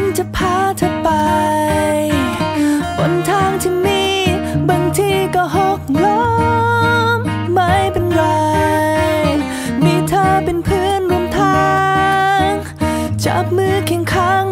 นจะพาเธอไป บนทางที่มี บางทีก็หกล้มไม่เป็นไร มีเธอเป็นเพื่อนร่วมทาง จับมือเคียงข้าง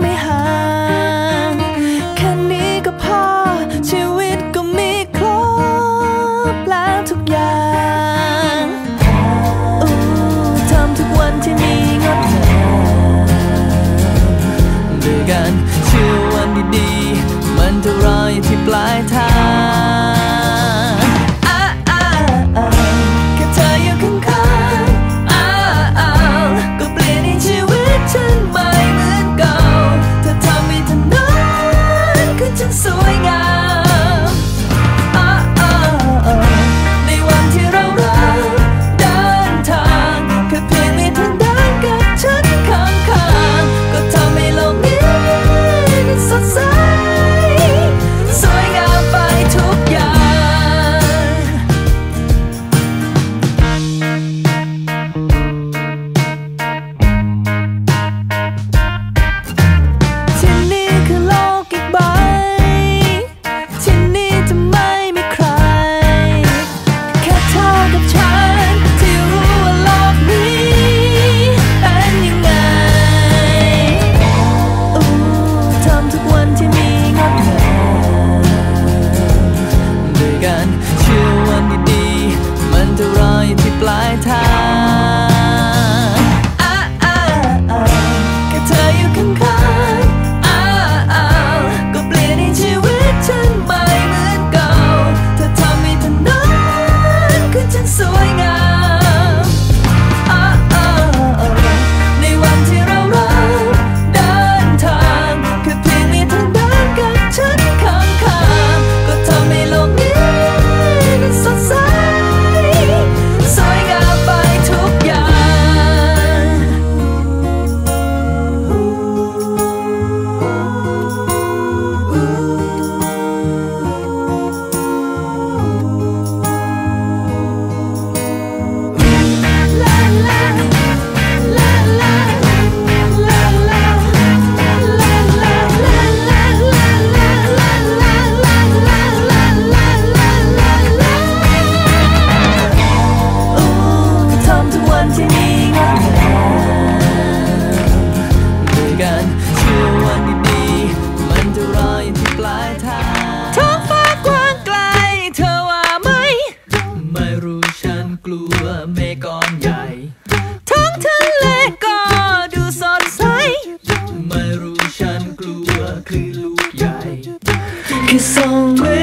Cause I'm